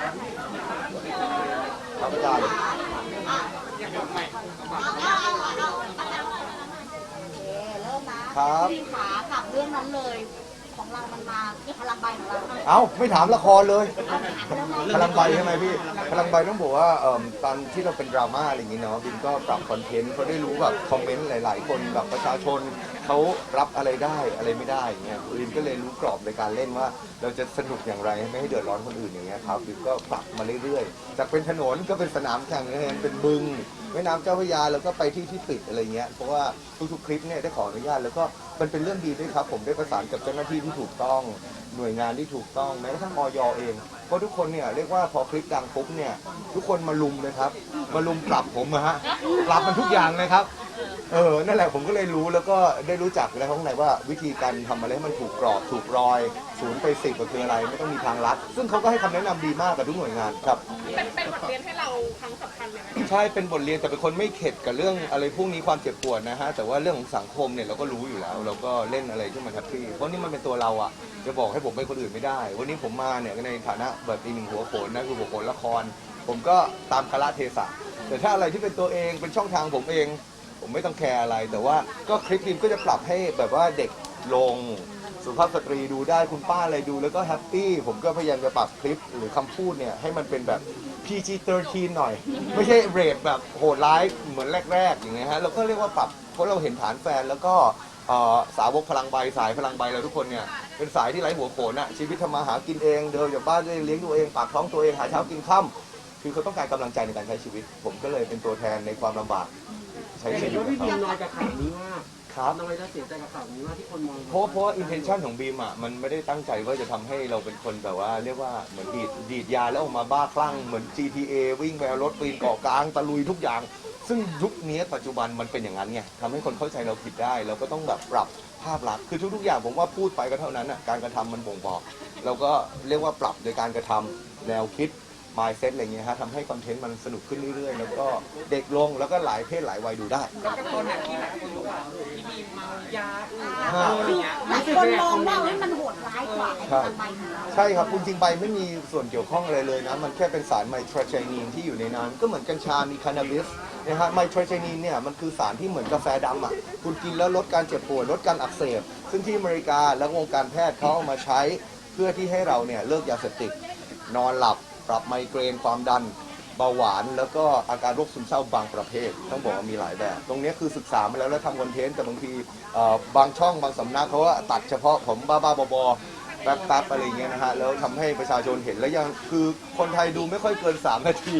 ครับอาจารย์โอเคเริ่มนะครับพี่ขาถามเรื่องนั้นเลย ของเรามันมาที่พลังใบของเราเอ้าไม่ถามละครเลย พลังใบใช่ไหมพี่ พลังใบต้องบอกว่าเอิ่มตอนที่เราเป็นดราม่าอะไรอย่างงี้เนาะบินก็ปรับคอนเทนต์เขาได้รู้แบบคอมเมนต์หลาย ๆ คนแบบประชาชน เขารับอะไรได้อะไรไม่ได้อย่างเงี้ยบินก็เลยรู้กรอบในการเล่นว่า เราจะสนุกอย่างไรไม่ให้เดือดร้อนคนอื่นอย่างเงี้ยครับบินก็ปรับมาเรื่อยๆ จากเป็นถนนก็เป็นสนามแข่งนะเป็นบึงแม่น้ำเจ้าพระยาแล้วก็ไปที่ที่ปิดอะไรเงี้ยเพราะว่าทุกๆคลิปเนี่ยได้ขออนุญาตแล้วก็มันเป็นเรื่องดีด้วยครับ ผมได้ประสานกับเจ้าหน้าที่ที่ถูกต้องหน่วยงานที่ถูกต้องแม้กระทั่งออยเองเพราะทุกคนเนี่ยเรียกว่าพอคลิปดังปุ๊บเนี่ยทุกคนมาลุมเลยครับ มาลุมปรับผมอะฮะปรับมันทุกอย่างเลยครับ เออ นั่นแหละผมก็เลยรู้แล้วก็ได้รู้จักแล้วข้างในว่าวิธีการทำอะไรให้มันถูกกรอบถูกรอยศูนย์ไปสิบก็คืออะไรไม่ต้องมีทางลัด ซึ่งเขาก็ให้คำแนะนำดีมากกับทุกหน่วยงานครับ เป็นเป็นบทเรียนให้เราครั้งสำคัญเลยนะใช่เป็นบทเรียนแต่เป็นคนไม่เข็ดกับเรื่องอะไรพวกนี้ความเจ็บปวดนะฮะแต่ว่าเรื่องของสังคมเนี่ยเราก็รู้อยู่แล้ว เราก็เล่นอะไรที่มันแฮปปี้เพราะนี่มันเป็นตัวเราอะจะบอกให้ผมเป็นคนอื่นไม่ได้ วันนี้ผมมาเนี่ยในฐานะแบบอีกหนึ่งหัวโขนนะคือหัวโขนละคร ผมก็ตามคาระเทศะแต่ถ้าอะไรที่เป็นตัวเองเป็นช่องทางผมเอง ผมไม่ต้องแคร์อะไร แต่ว่าก็คลิปนี้ก็จะปรับให้แบบว่าเด็กลงสุภาพสตรีดูได้คุณป้าอะไรดูแล้วก็แฮปปี้ผมก็พยายามจะปรับคลิปหรือคำพูดเนี่ยให้มันเป็นแบบ PG-13 หน่อย ไม่ใช่เรทแบบโหดร้ายเหมือนแรก ๆ อย่างเงี้ยฮะเราก็เรียกว่าปรับเพราะเราเห็นฐานแฟนแล้วก็เอ่อสาวกพลังใบสายพลังใบเราทุกคนเนี่ยเป็นสายที่ไร้หัวโขนอะชีวิตทำมาหากินเองเดินจากบ้านเองเลี้ยงตัวเองปากท้องตัวเองหาเช้ากินค่ำคือเขาต้องการกำลังใจในการใช้ชีวิต ผมก็เลยเป็นตัวแทนในความลำบาก ใช้แต่ชีเห็นวิตว่าพี่ของบีมเขาน้อยกับข่าวนี้มากครับ น้อยแล้วเสียใจกับข่าวนี้มากที่คนมองเพราะเพราะอินเทนชันของบีมอะมันไม่ได้ตั้งใจว่าจะทำให้เราเป็นคนแบบว่า เรียกว่าเหมือนดีดดีดยาแล้วออกมาบ้าคลั่งเหมือน GTA วิ่งไปเอารถปีนเกาะกลางตะลุยทุกอย่าง ซึ่งยุคนี้ปัจจุบันมันเป็นอย่างนั้นไงทำให้คนเข้าใจเราผิดได้ เราก็ต้องแบบปรับภาพลักษณ์คือทุกๆอย่างผมว่าพูดไปก็เท่านั้นอะการกระทำมันบ่งบอก เราก็เรียกว่าปรับโดยการกระทำแนวคิด mindset อะไรเงี้ยฮะทำให้คอนเทนต์มันสนุกขึ้นเรื่อยๆ แล้วก็เด็กลงแล้วก็หลายเพศหลายวัยดูได้แล้วก็ตอนหนักที่หลายคนบอกว่าพี่บีมเมายาอื่นฮะอะไรเงี้ยหลายคนมองว่าเฮ้ยมันโหดร้ายกว่าไอ้พลังใบของเราใช่ครับจริงๆใบไม่มีส่วนเกี่ยวข้องอะไรเลยนะ มันแค่เป็นสารไมโทรไจนีนที่อยู่ในนั้น ก็เหมือนกัญชา มีคานาบิสนะฮะไมโทรไจนีนเนี่ยมันคือสารที่เหมือนกาแฟดำอะคุณกินแล้วลดการเจ็บปวดลดการอักเสบซึ่งที่อเมริกาและวงการแพทย์เขาเอามาใช้เพื่อที่ให้เราเนี่ยเลิกยาเสพติดนอนหลับ ปรับไมเกรนความดันเบาหวานแล้วก็อาการโรคซึมเศร้าบางประเภทต้องบอกว่ามีหลายแบบ ตรงนี้คือศึกษามาแล้วแล้วทำคอนเทนต์แต่บางทีเอ่อบางช่องบางสำนักเขาว่าตัดเฉพาะผมบ้าๆบอๆแป๊บๆอะไรเงี้ยนะฮะแล้วทำให้ประชาชนเห็นแล้วยังคือคนไทยดูไม่ค่อยเกิน 3 นาที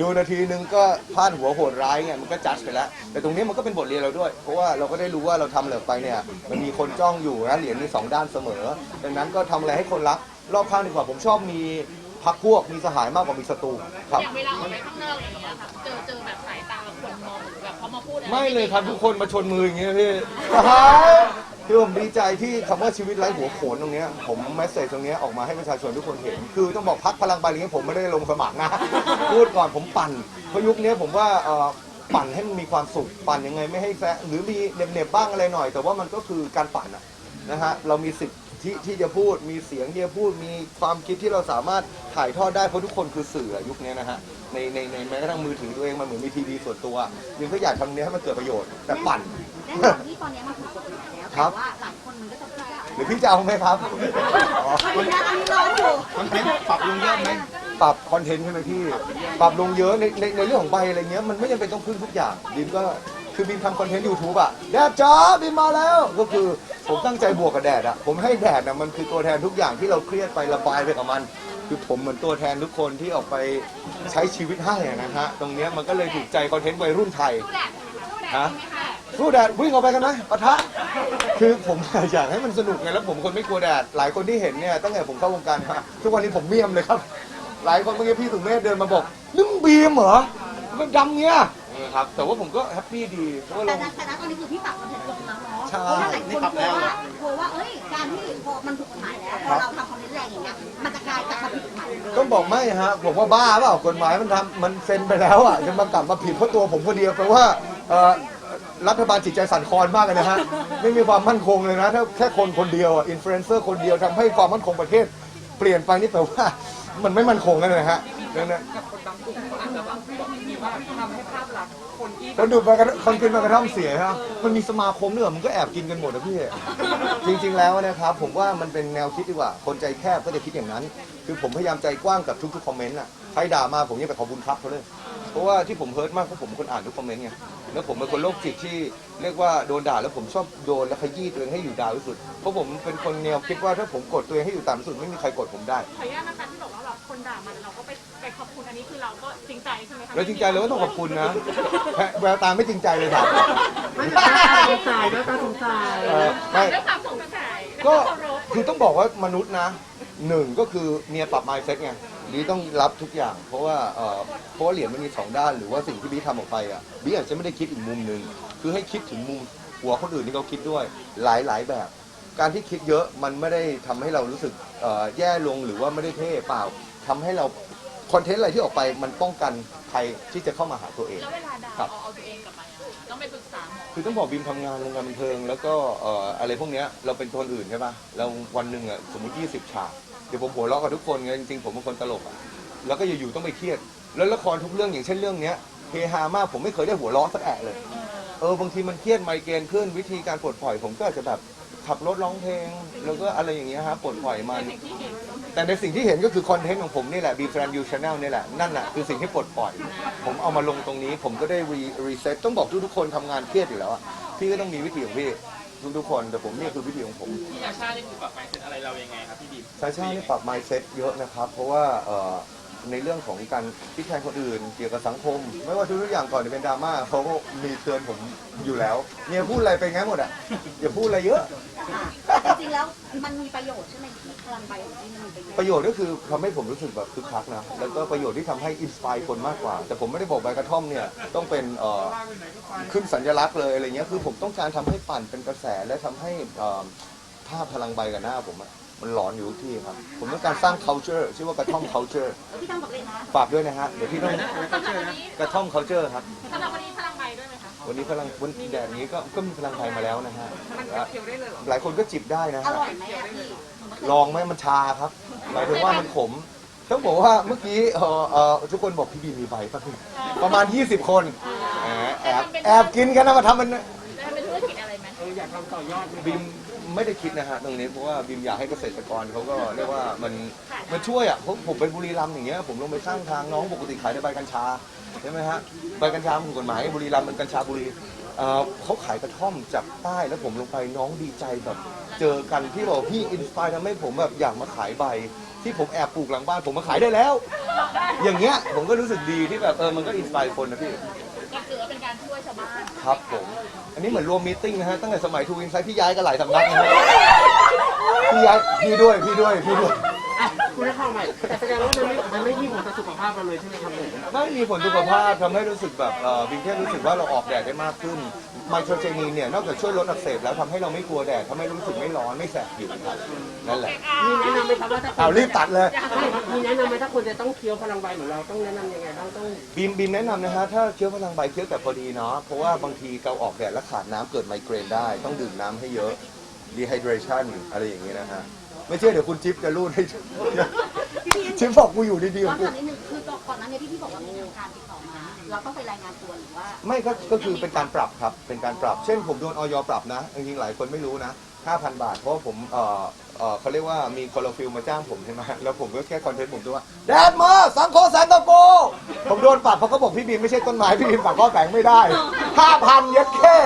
ดูนาทีนึงก็พลาดหัวโหดร้ายเงี้ยมันก็จัดไปแล้ว แต่ตรงนี้มันก็เป็นบทเรียนเราด้วย เพราะว่าเราก็ได้รู้ว่าเราทำอะไรอไปเนี่ยมันมีคนจ้องอยู่นะเหรียญมีสองด้านเสมอ ดังนั้นก็ทำอะไรให้คนรัก รอบข้างดีกว่าผมชอบมี พักพวกมีสหายมากกว่ามีศัตรูครับ อย่างเวลาออกไปข้างนอกอย่างเงี้ยค่ะเจอเจอแบบสายตาคนมองหรือแบบเขามาพูดอะรไม่เลยครับทุกคนมาชนมืออย่างเงี้ยพี่คือผมดีใจที่คำว่าชีวิตไร้หัวโขนตรงเนี้ยผมแมสเซจตรงเนี้ยออกมาให้ประชาชนทุกคนเห็น คือต้องบอกพักพลังใบอะไรเงี้ยผมไม่ได้ลงสมัครนะ พูดก่อนผมปั่นเพราะยุคนี้ผมว่าเอ่อปั่นให้มันมีความสุขปั่นยังไงไม่ให้แซะหรือมีเหน็บๆบ้างอะไรหน่อย แต่ว่ามันก็คือการปั่นอะนะฮะเรามีสิทธิ์ ที่ที่จะพูดมีเสียงที่จะพูดมีความคิดที่เราสามารถถ่ายทอดได้เพราะทุกคนคือสื่ออะยุคนี้นะฮะในในในแม้กระทั่งมือถือตัวเองมันเหมือนมีทีวีส่วนตัวยังก็อยากทำเนี้ยให้มันเกิดประโยชน์แต่ปั่น แน่นอนที่ตอนนี้มันถูกกฎหมายแล้วครัแต่บ ว่าหลายคนมันก็จะพูดว่าหรือพี่จะเอาไหมครับอ๋ออันนี้นะอันนี้ร้อนอยู่มันเป็นปรับลงเยอะไหมปรับคอนเทนต์ใช่ไหมพี่ ปรับลงเยอะในในในเรื่องของใบอะไรเงี้ยมันไม่จำเป็นต้องพึ่งทุกอย่างบิมก็คือบิมทำคอนเทนต์ยูทูบอะแดดจ้าบิมมาแล้วก็คือ ผมตั้งใจบวกกับแดดอะผมให้แดดอะมันคือตัวแทนทุกอย่างที่เราเครียดไประบายไปกับมัน คือผมเหมือนตัวแทนทุกคนที่ออกไปใช้ชีวิตให้อะนะฮะ ตรงเนี้ยมันก็เลยถูกใจคอนเทนต์วัยรุ่นไทย ฮะ สู้แดดวิ่งออกไปกันไหมปะทะ คือผมอยากให้มันสนุกไงแล้วผมคนไม่กลัวแดด หลายคนที่เห็นเนี่ยตั้งแต่ผมเข้าวงการมาทุกวันนี้ผมเมียมเลยครับ หลายคนเมื่อกี้พี่สุเมธเดินมาบอกนี่งบีมเหรอมันดำเงี้ย เออครับ แต่ว่าผมก็แฮปปี้ดีเพราะว่าแต่เรา ณแต่ณตอนนี้คือพี่ปรับคอนเทนต์ลงแล้วเนาะใช่ เพราะว่าหลายคนกลัวว่ากลัวว่าเอ้ยการที่พอมันถูกกฎหมายแล้วพอเราทำคอนเทนต์แรงอย่างเงี้ยมันจะกลายจากมาผิดกฎหมายเลยต้องบอกไม่ฮะผมว่าบ้าเปล่ากฎหมายมันทำมันเซ็นไปแล้วอะจะมากลับมาผิดเพราะตัวผมคนเดียวแปลว่าเอ่อรัฐบาลจิตใจสั่นคลอนมากเลยนะฮะไม่มีความมั่นคงเลยนะถ้าแค่คนคนเดียวอะอินฟลูเอนเซอร์คนเดียวทำให้ความมั่นคงประเทศ เปลี่ยนไปนี่แปลว่า มันไม่มั่นคงกันเลยฮะดังนั้นกับคนบางกลุ่มเขาอาจจะแบบมีว่าทำให้ภาพลักษณ์คนที่คนดูดมากระคนกินมากระท่อมเสียฮะมันมีสมาคมด้วยเหรอมันก็แอบกินกันหมดนะพี่ จริงๆแล้วนะครับ ผมว่ามันเป็นแนวคิดดีกว่า คนใจแคบก็จะคิดอย่างนั้น คือผมพยายามใจกว้างกับทุกๆคอมเมนต์อะใครด่ามาผมยังไปขอบคุณครับเขาเลย ราะว่าที่ผมเฮิร์ตมากเพราะผมเป็นคนอ่านทุกคอมเมนต์ไงแล้วผมเป็นคนโรคจิตที่เรียกว่าโดนด่าแล้วผมชอบโดนและขยี้ตัวเองให้อยู่ดาวที่สุด เพราะผมเป็นคนแนวคิดว่าถ้าผมกดตัวเองให้อยู่ต่ำที่สุดไม่มีใครกดผมได้ ขออนุญาตนะคะที่บอกว่าเราคนด่ามันเราก็ไปไปขอบคุณอันนี้คือเราก็จริงใจใช่ไหมคะแล้วจริงใจเลยว่าต้องขอบคุณนะแววตาไม่จริงใจเลยครับไม่แต่ตาสงสัยแล้วตาสงสัยเออไม่ ด้วยความสงสัยก็เคารพ คือต้องบอกว่ามนุษย์นะหนึ่งก็คือเมียปรับ mindset ไง บีต้องรับทุกอย่าง เพราะว่าเอ่อเพราะว่าเหรียญมันมีสองด้านหรือว่าสิ่งที่บีทำออกไปอะบีอาจจะไม่ได้คิดอีกมุมหนึ่งคือให้คิดถึงมุมหัวคนอื่นที่เขาคิดด้วยหลายหลายๆแบบ การที่คิดเยอะมันไม่ได้ทำให้เรารู้สึกเอ่อแย่ลงหรือว่าไม่ได้เท่เปล่าทำให้เราคอนเทนต์อะไรที่ออกไปมันป้องกันใครที่จะเข้ามาหาตัวเอง แล้วเวลาด่าครับเราเอาตัวเองกลับไปอะต้องไปปรึกษาหมอคือต้องบอกบีมทำงานวงการบันเทิง แล้วก็เอ่ออะไรพวกเนี้ยเราเป็นคนอื่นใช่ปะเราวันหนึ่งอะสมมติ 20 ฉาก เดี๋ยวผมหัวเราะกับทุกคนไงจริงๆผมเป็นคนตลกอะแล้วก็อยู่ๆต้องไปเครียด แล้วละครทุกเรื่องอย่างเช่นเรื่องเนี้ยเฮฮามากผมไม่เคยได้หัวเราะสักแอะเลย เออบางทีมันเครียดไมเกรนขึ้นวิธีการปลดปล่อย ผมก็อาจจะแบบขับรถร้องเพลง แล้วก็อะไรอย่างเงี้ยฮะปลดปล่อยมันสิ่งที่เห็นแต่ในสิ่งที่เห็นก็คือคอนเทนต์ของผมนี่แหละ B Friend You Channel นี่แหละ นั่นแหละคือสิ่งที่ปลดปล่อย ผมเอามาลงตรงนี้ ผมก็ได้รีรีเซ็ตต้องบอกทุกๆคนทำงานเครียดอยู่แล้วอะพี่ก็ต้องมีวิธีของพี่ ทุกๆคนแต่ผมนี่คือวิธีของผม พี่ยาชานี่คือปรับ mindset อะไรเรายังไงครับพี่ดิมชาชานี่ปรับ mindset เยอะนะครับ เพราะว่าเอ่อ ในเรื่องของการคิดแทนคนอื่น เกี่ยวกับสังคม ไม่ว่าทุกๆอย่างก่อนจะเป็นดราม่าเขาก็มีเตือนผมอยู่แล้วเนี่ยพูดอะไรไปงั้นหมดอะอย่าพูดอะไรเยอะ จริงๆแล้วมันมีประโยชน์ใช่ไหมที่พลังใบของที่มันมีประโยชน์ ประโยชน์ก็คือทำให้ผมรู้สึกแบบคึกคักนะ แล้วก็ประโยชน์ที่ทำให้อินสปายคนมากกว่า แต่ผมไม่ได้บอกใบกระท่อมเนี่ย ต้องเป็นเอ่อขึ้นสัญลักษณ์เลยอะไรเงี้ย คือผมต้องการทำให้ปั่นเป็นกระแสและทำให้เอ่อภาพพลังใบกับหน้าผมอะ มันหลอนอยู่ทุกที่ครับ ผมต้องการสร้าง culture ชื่อว่ากระท่อม culture เออพี่ต้องบอกเลยนะฝากด้วยนะฮะเดี๋ยวพี่ต้องสำหรับวันนี้กระท่อม culture ครับ สำหรับวันนี้พลังใบด้วยไหมคะ วันนี้พลังวันแดดนี้ก็ก็มีพลังไทยมาแล้วนะฮะมันเคี้ยวได้เลยเหรอ หลายคนก็จิบได้นะอฮะร่อยไหมอะพี่ลองไหมมันชาครับหมายถึงว่ามันขมต้องบอกว่าเมื่อกี้เอ่อเอ่อทุกคนบอกพี่บีมีใบป่ะพี่ประมาณ 20 คนแหมแอบแอบกินกันนะมาทำมัน แล้วเป็นธุรกิจอะไรไหมเอออยากทำต่อยอดไหมบีม ไม่ได้คิดนะฮะตรงนี้เพราะว่าบีมอยากให้เกษตรกรเขาก็เรียกว่ามันมันช่วยอะผมผมเป็นบุรีรัมย์อย่างเงี้ยผมลงไปข้างทางน้องปกติขายในใบกัญชาใช่ไหมฮะใบกัญชามันถูกกฎหมายบุรีรัมย์มันกัญชาบุรีเอ่อเขาขายกระท่อมจากใต้แล้วผมลงไปน้องดีใจแบบเจอกันพี่บอกพี่อินสปายทำให้ผมแบบอยากมาขายใบ ที่ผมแอบปลูกหลังบ้านผมมาขายได้แล้ว อย่างเงี้ยผมก็รู้สึกดีที่แบบเออมันก็อินสปายคนนะพี่ ก็ถือว่าเป็นการช่วยชาวบ้านครับผม อันนี้เหมือนรวมมีตติ้งนะฮะตั้งแต่สมัยทูวินไซด์พี่ย้ายกันหลายสำนักนะฮะพี่ย้ายพี่ด้วยพี่ด้วยพี่ด้วยอะ คุณได้เข้าใหม่แต่แสดงว่ามันไม่มันไม่มีผลต่อสุขภาพเราเลยใช่ไหมครับผมไม่มีผลสุขภาพทำให้รู้สึกแบบเออบิงแค่รู้สึกว่าเราออกแดดได้มากขึ้น ไมโครเจนีนเนี่ยนอกจากช่วยลดอักเสบแล้วทำให้เราไม่กลัวแดดทำให้รู้สึกไม่ร้อนไม่แสบผิวครับนั่นแหละมีแนะนำไหมครับว่าถ้าคนเอารีบตัดเลยไม่มีแนะนำไหมถ้าคนจะต้องเคี้ยวพลังใบเหมือนเราต้องแนะนำยังไงบ้างต้องบีมบีมแนะนำนะฮะถ้าเคี้ยวพลังใบเคี้ยวแต่พอดีเนาะเพราะว่าบางทีเราออกแดดแล้วขาดน้ำเกิดไมเกรนได้ ต้องดื่มน้ำให้เยอะ dehydration อะไรอย่างเงี้ยนะฮะ ไม่เชื่อเดี๋ยวคุณจิ๊บจะรูดให้จิ๊บบอกกูอยู่ดีๆขก่ออนงกูหน้านี้นึงคือก่อนหน้านี้ที่พี่บอกว่ามีทางการติดต่อมา เราต้องไปรายงานตัวหรือว่าไม่ก็ก็คือเป็นการปรับครับ เป็นการปรับ เช่นผมโดนออยปรับนะ จริงๆ หลายคนไม่รู้นะ 5,000 บาท เพราะว่าผมเอ่อเอ่อเขาเรียกว่ามีคอลฟิลมาจ้างผมใช่ไหมแล้วผมก็แค่คอนเทนต์ผมด้วยว่าแดดมาสังโคแสนตะโก ผมโดนปรับเพราะเขาบอกพี่บีมไม่ใช่ต้นไม้พี่บีมปรับข้อแฝงไม่ได้ 5,000เย็ดแค่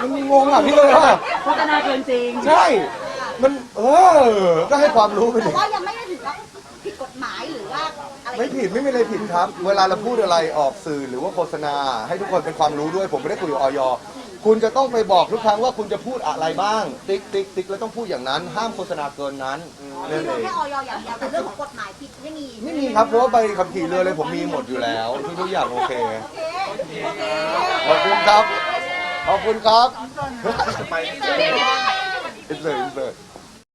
มันงงอะพี่เลยว่าโฆษณาเกินจริง ใช่ มันเออ ก็ให้ความรู้ไปแต่ดิว่ายังไม่ได้ถึงกับผิดกฎหมายหรือว่าอะไรไม่ผิดไม่มีอะไรผิดครับ เวลาเราพูดอะไรออกสื่อหรือว่าโฆษณา ให้ทุกคนเป็นความรู้ด้วยผมไม่ได้คุยกับออยคุณจะต้องไปบอกทุกครั้งว่าคุณจะพูดอะไรบ้าง ติ๊กติ๊กติ๊กแล้วต้องพูดอย่างนั้น ห้ามโฆษณาเกินนั้นมีนั่นเอเรื่องงแค่ออยอย่างเดียวแต่เรื่องของกฎหมายผิดไม่มีไม่มีครับเพราะว่าใบขับขี่เรือเลยผมมีหมดอยู่แล้วทุกๆอย่างโอเคโอเคโอเคขอบคุณครับขอบคุณครับ ไป อินเสิร์ตอินเสิร์ต